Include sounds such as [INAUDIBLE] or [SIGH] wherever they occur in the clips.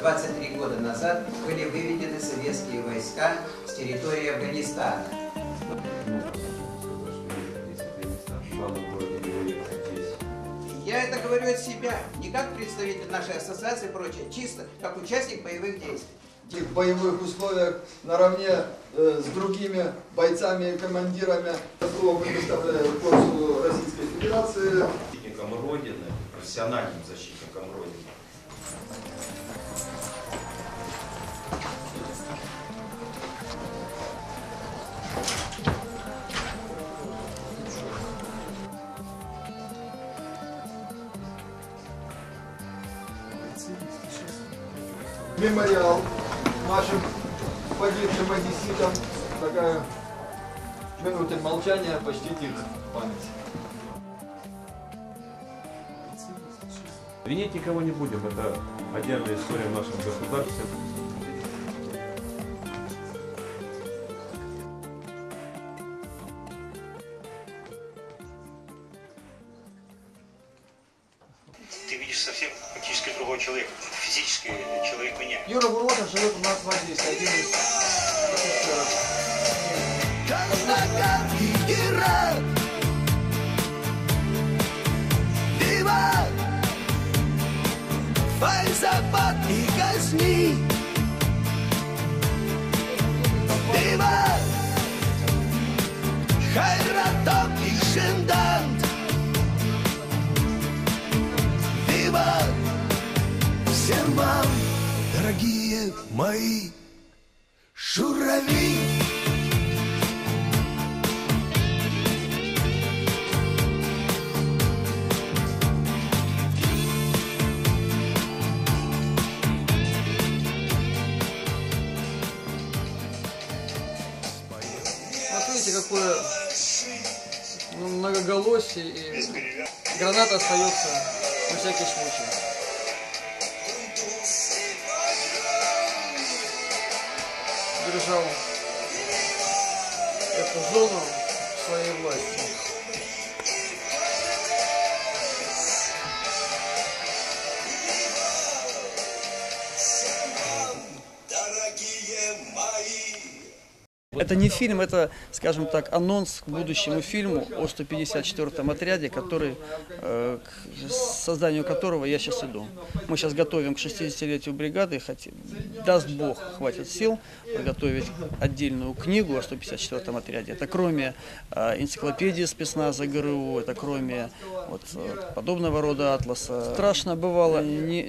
23 года назад были выведены советские войска с территории Афганистана. Я это говорю от себя, не как представитель нашей ассоциации и прочее, чисто как участник боевых действий. В боевых условиях наравне э, с другими бойцами и командирами предоставляю консулу Российской Федерации. защитником Родины, профессиональным защитником Родины. Мемориал нашим погибшим одесситам. Такая минута молчания, почтить их память. Винить никого не будем, это отдельная история в нашем государстве. Совсем практически другого человека. Физически человек меняет. Юра Буротов живет у нас в Одессе, один из офицеров. Дорогие мои шурави Смотрите, какое ну, многоголосие и граната остается на всякий случай. Держал эту зону в своей власти. Это не фильм, это, скажем так, анонс к будущему фильму о 154-м отряде, который, э, к созданию которого я сейчас иду. Мы сейчас готовим к 60-летию бригады, хотим, даст Бог, хватит сил подготовить отдельную книгу о 154-м отряде. Это кроме э, энциклопедии спецназа ГРУ, это кроме вот, э, подобного рода атласа. Страшно бывало не,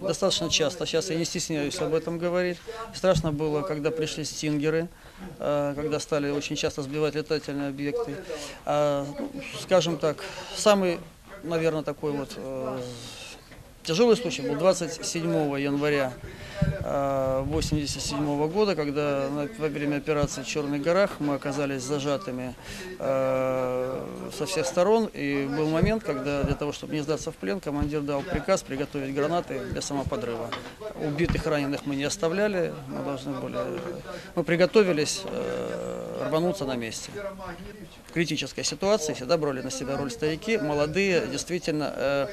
достаточно часто, сейчас я не стесняюсь об этом говорить. Страшно было, когда пришли стингеры, когда стали очень часто сбивать летательные объекты. А, ну, скажем так, самый, наверное, такой вот э, тяжелый случай был 27 января 1987 года, когда во время операции в Черных горах мы оказались зажатыми э, со всех сторон. И был момент, когда для того, чтобы не сдаться в плен, командир дал приказ приготовить гранаты для самоподрыва. Убитых, раненых мы не оставляли, мы должны были, мы приготовились э, рвануться на месте. В критической ситуации всегда брали на себя роль старики, молодые, действительно, э,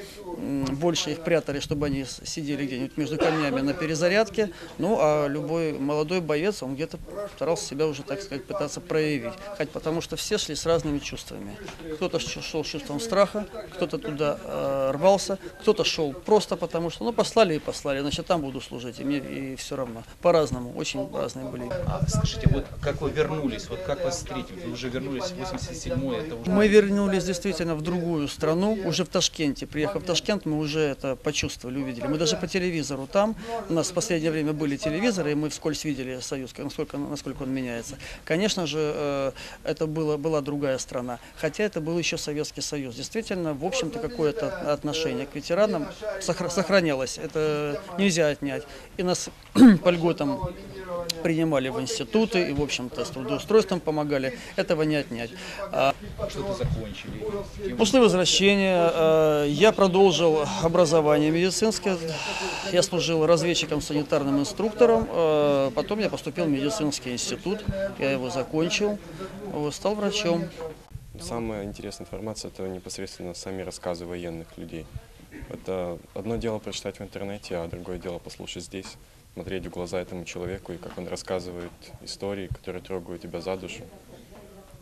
больше их прятали, чтобы они сидели где-нибудь между камнями на перезарядке, ну а любой молодой боец, он где-то старался себя уже, так сказать, пытаться проявить, хоть потому что все шли с разными чувствами. Кто-то шел с чувством страха, кто-то туда э, рвался, кто-то шел просто потому что, ну послали и послали, значит там буду служить, и мне и все равно. По-разному, очень разные были. А скажите, вот как вы вернулись, вот как вас встретили? Вы уже вернулись в 87-й, это уже... Мы вернулись действительно в другую страну, уже в Ташкенте. Приехав в Ташкент, мы уже это почувствовали, увидели. Мы даже по телевизору там, у нас в последнее время были телевизоры, и мы вскользь видели Союз, насколько, насколько он меняется. Конечно же, э, это было, была другая страна, хотя это был еще Советский Союз. Действительно, в общем-то, какое-то отношение к ветеранам сохра- сохранялось, это нельзя отнять. И нас [CLEARS THROAT] по льготам принимали в институты и, в общем-то, с трудоустройством помогали. Этого не отнять. А Что-то закончили? После возвращения э, я продолжил образование медицинское. Я служил разведчиком, санитарным инструктором. э, Потом я поступил в медицинский институт. Я его закончил. Стал врачом. Самая интересная информация это непосредственно сами рассказы военных людей. Это одно дело прочитать в интернете, а другое дело послушать здесь, смотреть в глаза этому человеку и как он рассказывает истории, которые трогают тебя за душу.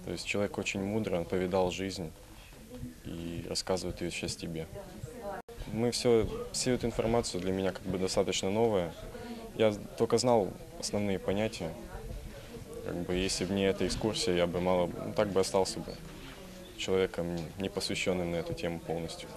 То есть человек очень мудрый, он повидал жизнь и рассказывает ее сейчас тебе. Мы все, всю эту информацию для меня как бы достаточно новая. Я только знал основные понятия. Как бы если бы не эта экскурсия, я бы мало, ну, так бы остался бы человеком, не посвященным на эту тему полностью.